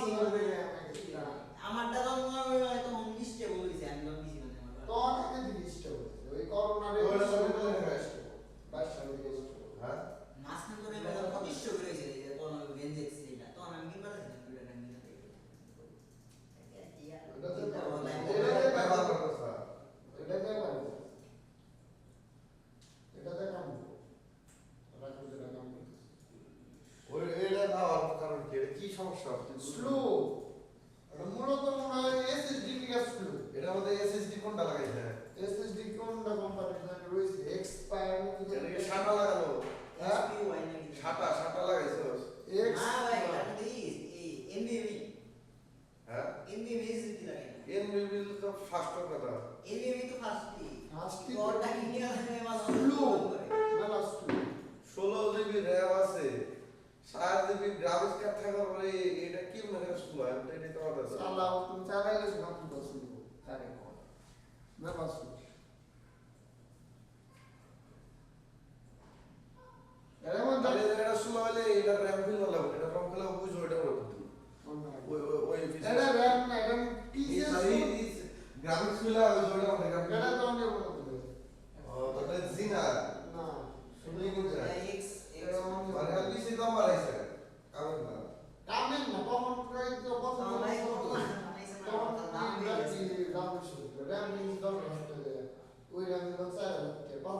see slow. মূলত মনে হয় এসএসডি থেকে স্লো। এটা মধ্যে এসএসডি কোনটা লাগাইছে? এসএসডি কোনটা কোম্পানি রয়েছে? এক্সপায়ার কি সাটা লাগানো হ্যাঁ? সাটা সাটা লাগাইছে এক্স না ভাই এটা তো এই এই এমবিএমই হ্যাঁ এমবিএমই এসডি লাগে না এন রিভিল তো ফার্স্ট কথা এমবিএমই তো ফার্স্টই ফার্স্টই তো- তোরটা কিনে আসলে মাঝে স্লো করে মেলা স্লো ষোলো জিবি র্যাম আছে সাত জিবি গ্রাফিক্স কার্ড থাকার পরে এটা কি মানে স্লো আমি তো এটা তো আমার কাছে চালাও তুমি চালাইলে সেটা কি পছন্দ তারে কর মেলা স্লো এমন তাহলে এটা স্লো হলে এটা র্যাম ফিল না লাগবে এটা র্যাম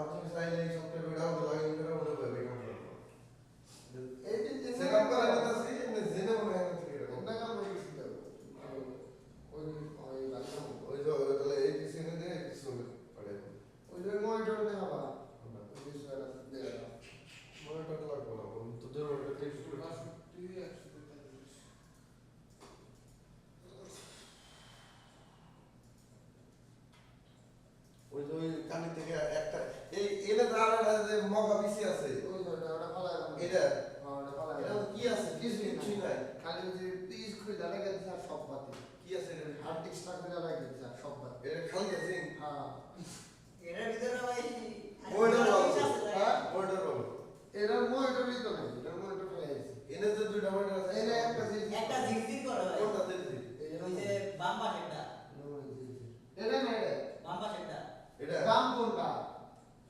এখন তুমি চাইলে এই সফটওয়্যার বেড়া মধ্যে লগইন করে মনে হবে। বেকার করব এইটা যে সেটআপ করে নিতেছি জেনে মনে হয় না ঠিক এরকম। কোনটা কাম হয়ে গেছিল ওই ওই লাগলাম ওই যে ওই তাহলে এই পিসি এনে দিয়ে এই পিসি পাঠিয়ে দেবো ওই যে মনিটর নেই আবার ওই বিষয়টা দেয়া মনিটর লাগবে না তোদের ওটা টেক্সট করে ওই যে ওই কানি থেকে একটা এই এনে তার একটা যে মগা পিসি আছে। ওই যে ওটা ফালা এটা? হ্যাঁ ওটা ফালা এটা কি আছে? কিছু নাই। খালি ওই যে পিস করে দাঁড়া গেছে আর সব বাতি। কি আছে এটা হার্ড ডিস্কটা করে দাঁড়া গেছে আর সব বাতি। এটা খালি আছে? হ্যাঁ। এটার ভিতরে ভাই মনিটর বলো হ্যাঁ? মনিটর বলো এটার মনিটরই তো নাই এটার মনিটর ফেলে গেছে এনে যে দুইটা মনিটর আছে এটা একটা জিনিস একটা ঝিকঝিক করে ভাই কোনটা দেখছি ওই যে বাম পাশেরটা এটা না এটা বাম পাশেরটা এটা দাম কোনটা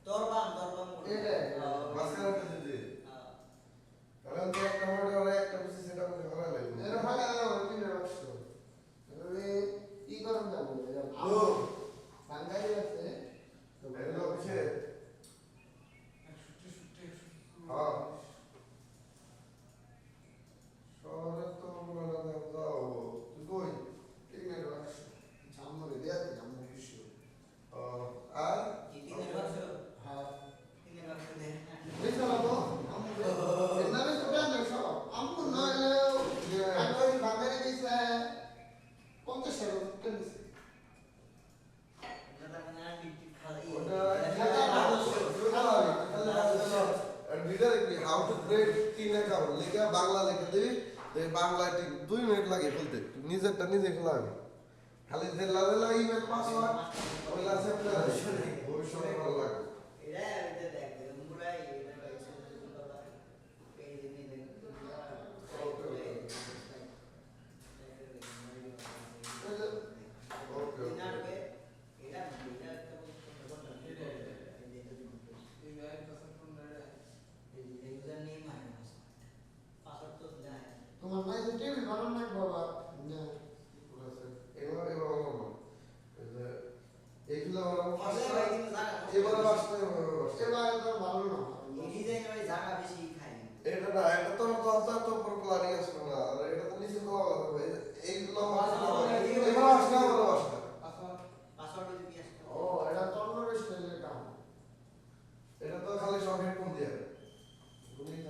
তোর বাম তোর বাম কোনটা? এটা। হ্যাঁ, মাঝখানে একটা দিদি হ্যাঁ। কারণ তো একটা মনিটর আর একটা পিসি সেটা মনে করা লাগবে এটা ফালা দাও কিনে রাখছো এবারে ই করুন যাব ও বাঙ্গালি আছে এটা হচ্ছে হ্যাঁ শহরে তো মনে হয় না যাও তুই কই কিনে রাখছো জামরে দেয়া জামরে খুশি আহ, আর কি তিনের বাক্স? হ্যাঁ তিনের বাক্স দে। বেশা লাগো আমরে এনারে সুটা নেছো আমু নয় আমি বাঙ্গালি দিছে পঞ্চাশ টাকা কিনেছি ওটা তার মানে আর বিক্রি খাওয়া- ই- ওটা এটা এটা আদর্শ। ভিডিও দেখবি হাউ টু ক্রিয়েট তিন অ্যাকাউন্ট লিখে বাংলা লেখা দিবি তুই বাংলা ঠিক দুই মিনিট লাগে খুলতে নিজেরটা নিজে খেলা হবে। খালি যে লালে ইমেল পাসওয়ার্ড ওইলা লাসে করে ভবিষ্যতে। ভালো লাগবে এটা এটা দেখ, এরকম পুরাই এটা বাইশে এরকম বাবা, এই যে নিয়ে দেখ, ওকে, ওকে। ওকে, ওকে। এনারকে, এটা এটা একটা বলতে এই যে এটা দিন। এই যে user name আর password তো নাই টিভি বানান না বাবা না এবার আমার মনে আমার আসতে তো ভালো না ডিজাইন ওই জায়গা বেশি খায় এটা না এটা তো তো তো তো না এটা তো নিচে এইগুলো আমার